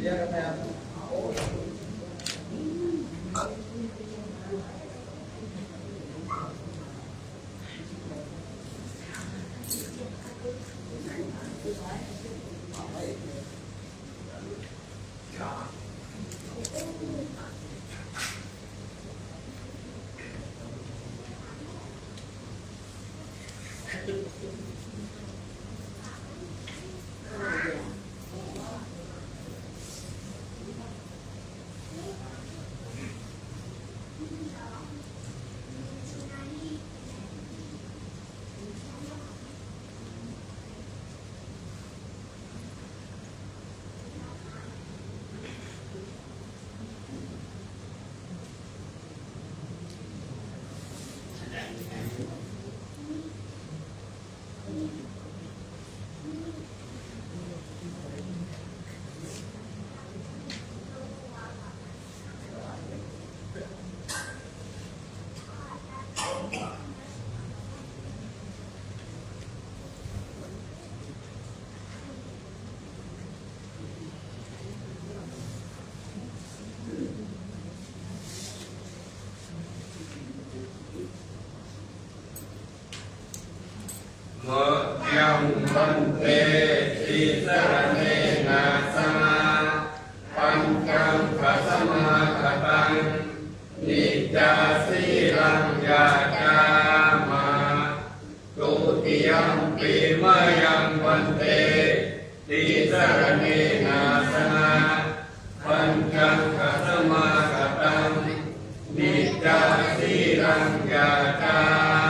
มะ ยังมันเตติสรเนนะสมาปัญจังคัสมาคตังนิจาสีรังยาจามาตุติยัมปีมยังวันเตติสรเนนะสมาปัญจังคัสมาคตังนิจาสีรังยาจา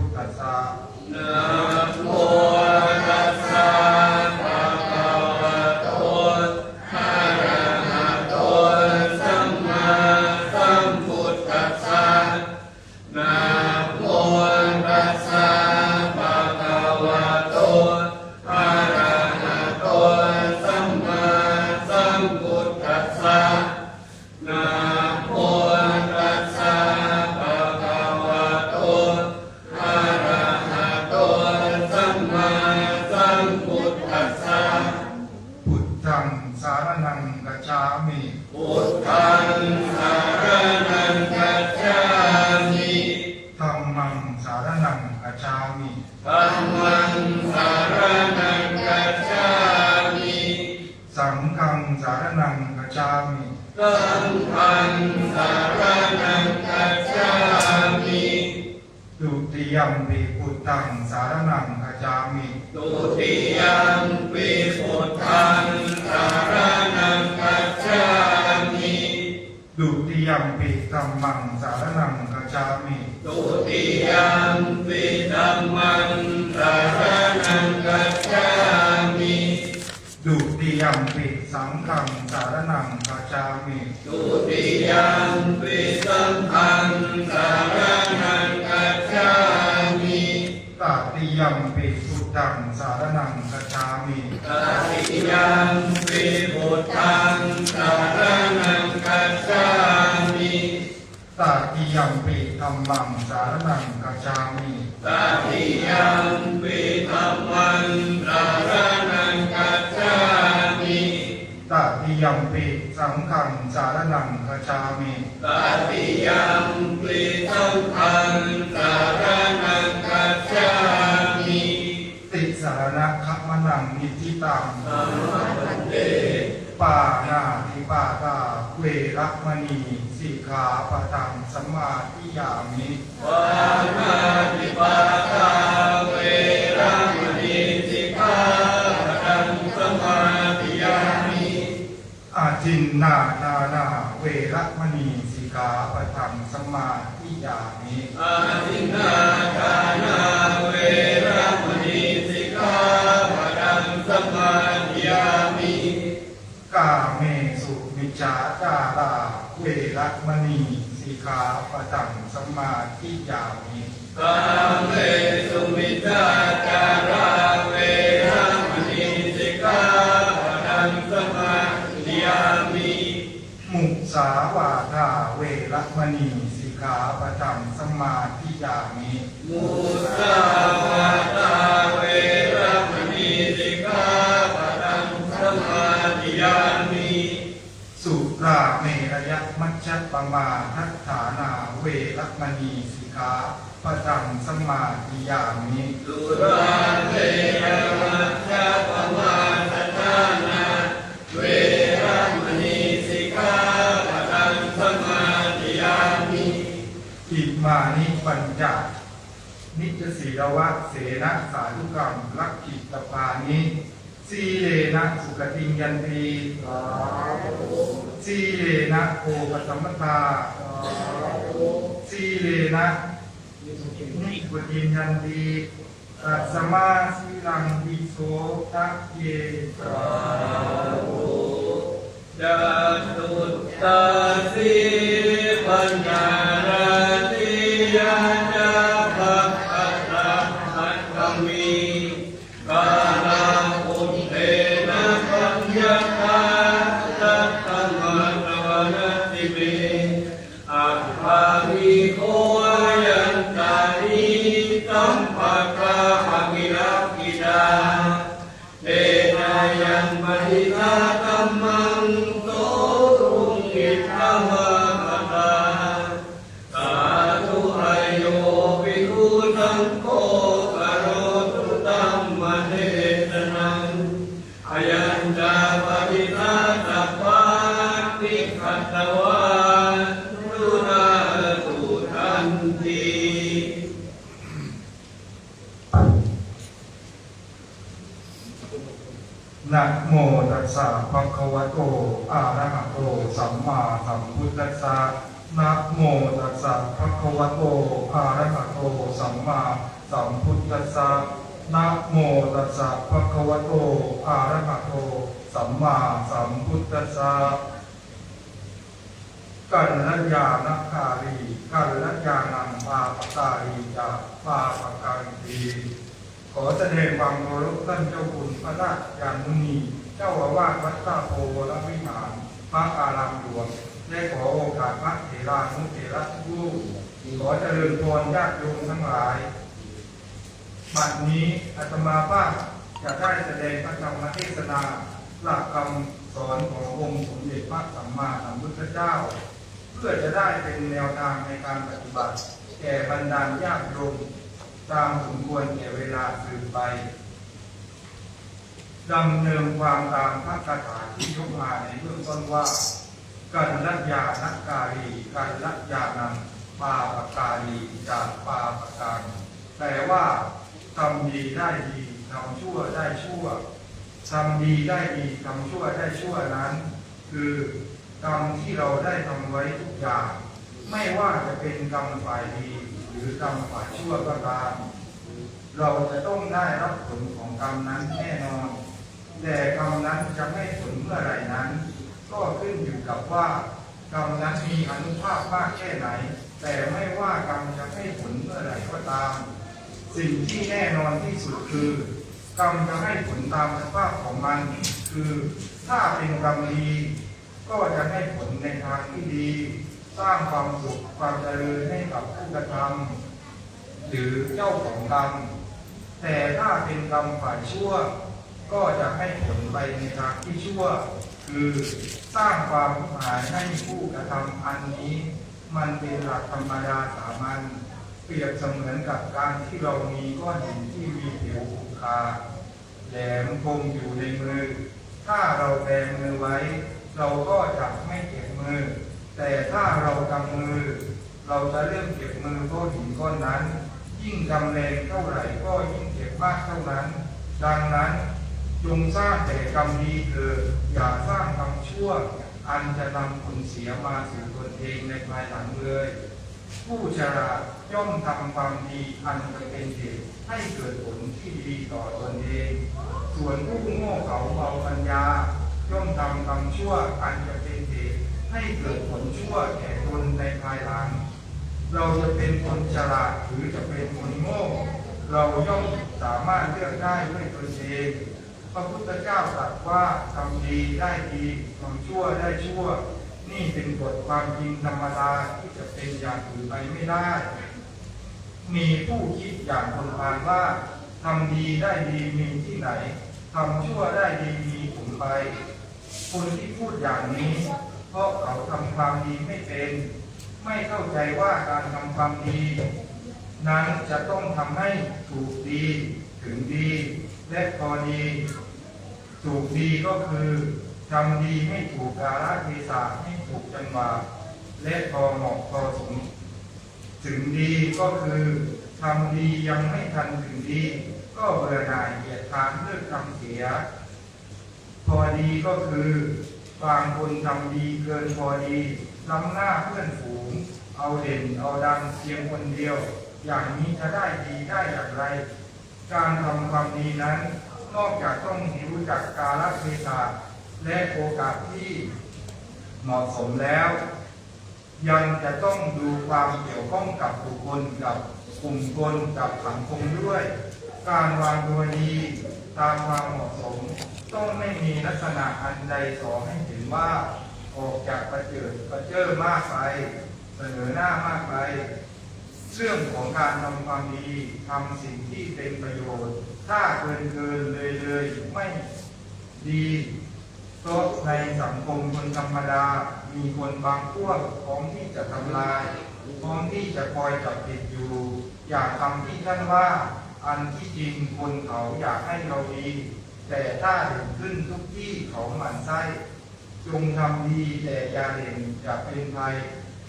ทารนังกัจฉามิพุทธังสารนังกัจฉามิธัมมังสารนังกัจฉามิธัมมังสารนังกัจฉามิสังฆังสารนังกัจฉามิสังฆังสารนังกัจฉามิดุติยัมปิพุทธังสารนังกัจฉามิตุติยัม มปิธัมมังสารนังกัจฉามิตุติยั ยัมปิธัมมังสารนังกัจฉามิตติยัมปิธัมมังสารนังกัจฉามิตติยัมปิสังฆังสารนังกัจฉามิตติยัมปิสังฆังสารนังกัจฉามิติสารณะขมนังนิทิตังธัมมังเตปานาติปาตาเวรัมณี สิกขาปะทังสมาธิยามิปัมาติปัตาเวรามณีสิกขาปะทังสมาธิยามิอาจินนานานาเวรมณีสิกขาปะทังสมาธิยามิอาจินนานานาเวรมณีสิกขาปะทังสมาธิยามิกาเมสุมิจาจาราะมณีสีขาปะจังสมมาทิยามิกามเมสุมิจาจาราเวรมณีสิกขาปะทังสมาธิยามิมุสาวาทาเวระมณีสีขาปะจังสมมาทิยามิมุสาวาตาเวรมณีสิกขาปะทังสมาธิยามิสุราเม รยมัจจปมาทัฏฐานาเวระมณีสิกขาปะจังสมมาธิยามิสุราเมรมัจจปมาทัฏฐานาเวรมณีสิกขาปะทังสมาธิยามิอิมานิปัญจนิจศีลวะเสนะสาธุกรรมลักขิตปานิสีเลนะสุขติยันตีสี สีเลนะโอปสัมมตาสีเลนะนิพุติยันตีตัสมาสีลังวิโสทะเยจตุตาสีปัญญา สัมมาสัมพุทธัสสะนะโมตัสสะภะคะวะโตอะระหะโตสัมมาสัมพุทธัสสะนะโมตัสสะภะคะวะโตอะระหะโตสัมมาสัมพุทธัสสะกัลยาณคารีกัลยาณังปาปกาลีจะปาปการีขอแสดงความเคารพท่านเจ้าคุณพระราชยานุนี เจ้าอาวาสวัดตาโพวรวิหาร พระอารามหลวงและขอโอกาสพระเถรานุเถระทุกรูปขอเจริญพรญาติโยมทั้งหลาย บัดนี้อาตมาภาพจะได้แสดงพระธรรมเทศนาหลักคำสอนขององค์สมเด็จพระสัมมาสัมพุทธเจ้า เพื่อจะได้เป็นแนวทางในการปฏิบัติ แก่บรรดาญาติโยมตามสมควรแก่เวลาสืบไป ดำเนินความตามพระคาถาที่ยกมาในเบื้องต้นว่ากันลัยานัการีกันลัยานังปาปการีจากปาปการแปลว่าทำดีได้ดีทำชั่วได้ชั่วทำดีได้ดีทำชั่วได้ชั่วนั้น คือกรรมที่เราได้ทำไว้ทุกอย่าง ไม่ว่าจะเป็นกรรมฝ่ายดีหรือกรรมฝ่ายชั่วก็ตาม เราจะต้องได้รับผลของกรรมนั้นแน่นอน แต่กรรมนั้นจะให้ผลเมื่อไรนั้น ก็ขึ้นอยู่กับว่ากรรมนั้นมีอนุภาพมากแค่ไหน แต่ไม่ว่ากรรมจะให้ผลเมื่อไหร่ก็ตาม สิ่งที่แน่นอนที่สุดคือ กรรมจะให้ผลตามสภาพของมัน คือถ้าเป็นกรรมดีก็จะให้ผลในทางที่ดี สร้างความสุขความเจริญให้กับผู้กระทำหรือเจ้าของกรรมแต่ถ้าเป็นกรรมฝ่ายชั่ว ก็จะให้ผลไปในทางที่ชั่ว คือสร้างความทุกข์หายให้ผู้กระทำอันนี้ มันเป็นหลักธรรมดาสามัญเปรียบเสมือนกับการที่เรามีก้อนหินที่มีผิวขรุขระแหลมคมอยู่ในมือ ถ้าเราแบมือไว้ เราก็จะไม่เจ็บมือ แต่ถ้าเรากำมือ เราจะเริ่มเจ็บมือก้อนหินก้อนนั้น ยิ่งกำแรงเท่าไหร่ก็ยิ่งเจ็บมากเท่านั้น ดังนั้น จงสร้างแต่กรรมดีเถิดอย่าสร้างกรรมชั่ว อันจะนำผลเสียมาสู่ตนเองในภายหลังเลยผู้ฉลาย่อมทำความดีอันจะเป็นเหตุให้เกิดผลที่ดีต่อตนเอง ส่วนผู้โง่เขาเบาปัญญา ย่อมทำกรรมชั่วอันจะเป็นเหตุให้เกิดผลชั่วแก่ตนในภายหลัง เราจะเป็นคนฉลาดหรือจะเป็นคนโง่ เราย่อมสามารถเลือกได้ด้วยตนเอง พระพุทธเจ้าตรัสว่าทำดีได้ดีทำชั่วได้ชั่ว นี่เป็นกฎความจริงธรรมดาที่จะเป็นอย่างอื่นไปไม่ได้ มีผู้คิดอย่างคนพานว่าทำดีได้ดีมีที่ไหนทำชั่วได้ดีมีผมไป คนที่พูดอย่างนี้ เพราะเขาทำความดีไม่เป็น ไม่เข้าใจว่าการทำความดี นั้นจะต้องทำให้ถูกดีถึงดี และพอดีถูกดีก็คือทำดีให้ถูกกาลเทศะให้ถูกจังหวะและพอเหมาะพอสม ถึงดีก็คือทำดียังไม่ทันถึงดี ก็เบื่อหน่ายเกียดคร้านเลิกทำเสีย พอดีก็คือบางคนทำดีเกินพอดีล้ำหน้าเพื่อนฝูง เอาเด่นเอาดังเพียงคนเดียว อย่างนี้จะได้ดีได้อย่างไร การทำความดีนั้น นอกจากต้องรู้จักกาลเทศะและโอกาสที่เหมาะสมแล้ว ยังจะต้องดูความเกี่ยวข้องกับบุคคลกับกลุ่มคนกับสังคมด้วย การวางตัวดีตามความเหมาะสม ต้องไม่มีลักษณะอันใดสอนให้เห็นว่าออกจากประเจิดประเจิอมากไปเสนอหน้ามากไป เรื่องของการทำความดีทำสิ่งที่เป็นประโยชน์ ถ้าเกินเกินเลยเลยไม่ดีเพราะในสังคมคนธรรมดา มีคนบางพวกพร้อมที่จะทำลายพร้อมที่จะคอยจับผิดอยู่ อยากทำที่ท่านว่า อันที่จริงคนเขาอยากให้เราดี แต่ถ้าเด่นขึ้นทุกที่เขาหมั่นไส้จงทำดีแต่อย่าเด่นอย่าเป็นภัย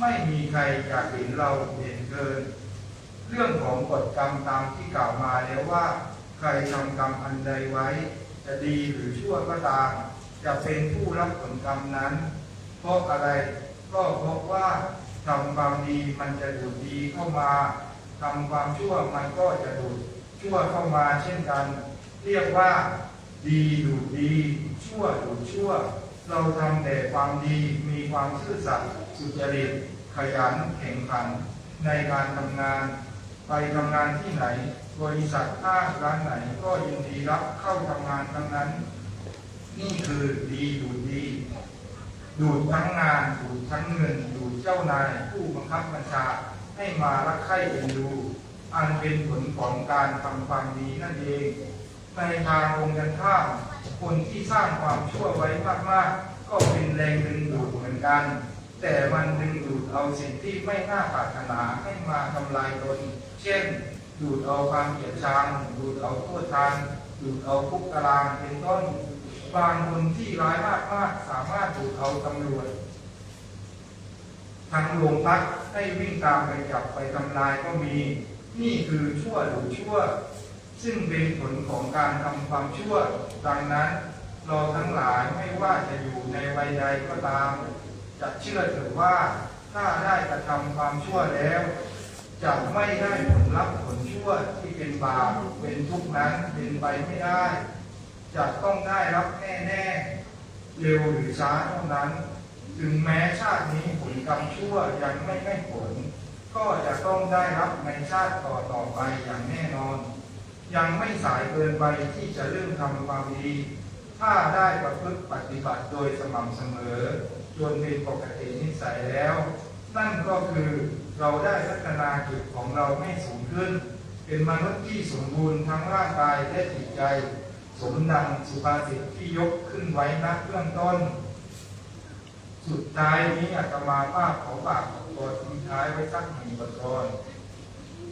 ไม่มีใครอยากเห็นเราเด่นเกิน เรื่องของกฎกรรมตามที่กล่าวมาแล้วว่า ใครทำกรรมอันใดไว้ จะดีหรือชั่วก็ตามจะเป็นผู้รับผลกรรมนั้น เพราะอะไรก็เพราะว่าทำความดีมันจะดูดดีเข้ามาทำความชั่วมันก็จะดูดชั่วเข้ามาเช่นกัน เรียกว่า ดีดูดดี ชั่วดูดชั่ว เราทำแต่ความดีมีความซื่อสัตย์ สุจริต ขยันแข่งขัน ในการทำงาน ไปทำงานที่ไหน บริษัทห้างร้านไหนก็ยินดีรับเข้าทำงานทั้งนั้น นี่คือดีดูดดี ดูดทั้งงาน ดูดทั้งเงิน ดูดเจ้านาย ผู้บังคับบัญชาให้มารักใคร่เอ็นดู อันเป็นผลของการทำความดีนั่นเอง ในทางตรงกันข้ามคนที่สร้างความชั่วไว้มากๆ ก็เป็นแรงดึงดูดเหมือนกัน แต่มันดึงดูดเอาสิ่งที่ไม่น่าปรารถนาให้มาทำลายตน เช่น ดูดเอาความเกลียดชังดูดเอาโทษทาน ดูดเอาคุกตารางเป็นต้น บางคนที่ร้ายมากๆสามารถดูดเอาตำรวจทั้งโรงพักให้วิ่งตามไปจับไปทำลายก็มี นี่คือชั่วหรือชั่ว ซึ่งเป็นผลของการทำความชั่ว ดังนั้น เราทั้งหลายไม่ว่าจะอยู่ในวัยใดก็ตาม จะเชื่อถือว่าถ้าได้กระทำความชั่วแล้ว จะไม่ได้ผลลัพธ์ผลชั่วที่เป็นบาปเป็นทุกข์นั้นเป็นไปไม่ได้ จะต้องได้รับแน่ๆเร็วหรือช้าเท่านั้น ถึงแม้ชาตินี้ผลกรรมชั่วยังไม่ให้ผล ก็จะต้องได้รับในชาติต่อต่อๆไปอย่างแน่นอน ยังไม่สายเกินไปที่จะเริ่มทำความดี ถ้าได้ประพฤติปฏิบัติโดยสม่ำเสมอ จนเป็นปกตินิสัยแล้ว นั่นก็คือเราได้พัฒนาจิตของเราให้สูงขึ้น เป็นมนุษย์ที่สมบูรณ์ทั้งร่างกายและจิตใจ สมดังสุภาษิตที่ยกขึ้นไว้ณเบื้องต้น สุดท้ายนี้อาตมาภาพขอฝากตัวทิ้งท้ายไว้สักหนึ่งบทกลอน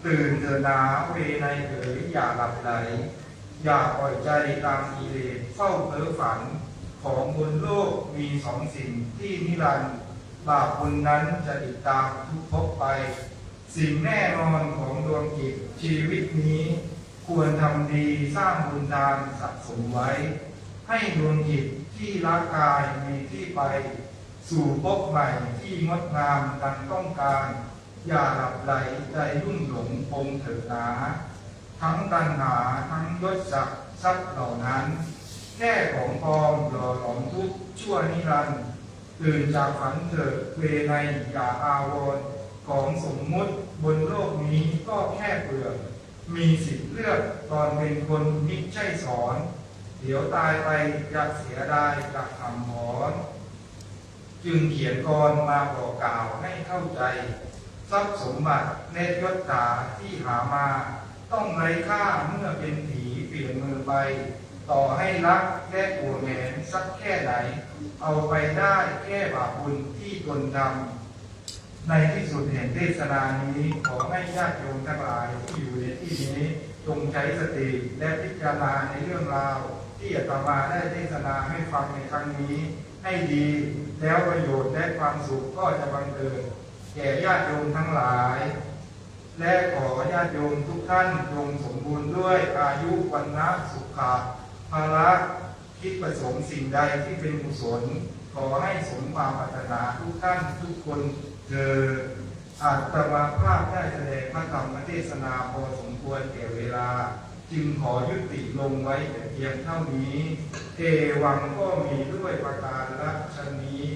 ตื่นเถิดหนาเวในเอ๋ยอย่าหลับไหลอย่าปล่อยใจตามกิเลสเฝ้าเพ้อฝัน ของบนโลกมีสองสิ่งที่นิรันดร์บาปบุญนั้นจะติดตามทุกภพไป สิ่งแน่นอนของดวงจิตชีวิตนี้ ควรทำดีสร้างบุญทานสะสมไว้ ให้ดวงจิตที่รักกายมีที่ไป สู่ภพใหม่ที่งดงามดังต้องการ อย่าหลับไหลใจรุ่มหลงปงเถิดหนา ทั้งตัณหาทั้งยศศักดิ์ทรัพย์เหล่านั้น ค่ของปลอมหล่อหลอมทุกชั่วนิรันดร์ตื่นจากฝันเถิดเวไนอย่าอาวรของสมมุติบนโลกนี้ก็แค่เปลือกมีสิทธิ์เลือกตอนเป็นคนมิใช่สอน เดี๋ยวตายไปจะเสียดายจะคำหอนจึงเขียนกรมาบอกกล่าวให้เข้าใจ ทรัพย์สมบัติเนตรยศถาที่หามา ต้องไร้ค่าเมื่อเป็นผีเปลี่ยนมือไป ต่อให้รักแค่หัวแหนสักแค่ไหน เอาไปได้แค่บาปบุญที่ตนทำในที่สุดแห่งเทศนานี้ขอให้ญาติโยมทั้งหลายที่อยู่ในที่นี้จงใช้สติและพิจารณาในเรื่องราว ที่อาตมาได้เทศนาให้ฟังในครั้งนี้ ให้ดีแล้วประโยชน์และความสุขก็จะบังเกิดแก่ญาติโยมทั้งหลาย และขอญาติโยมทุกท่านจงสมบูรณ์ด้วยอายุวันนะสุขะ ภาระคิดประสงค์สิ่งใดที่เป็นกุศล ขอให้สมความปรารถนาทุกท่านทุกคนเจออาตมาภาพได้แสดงพระธรรมเทศนาพอสมควรแก่เวลา จึงขอยุติลงไว้แต่เพียงเท่านี้ เอวังก็มีด้วยประการละชนี้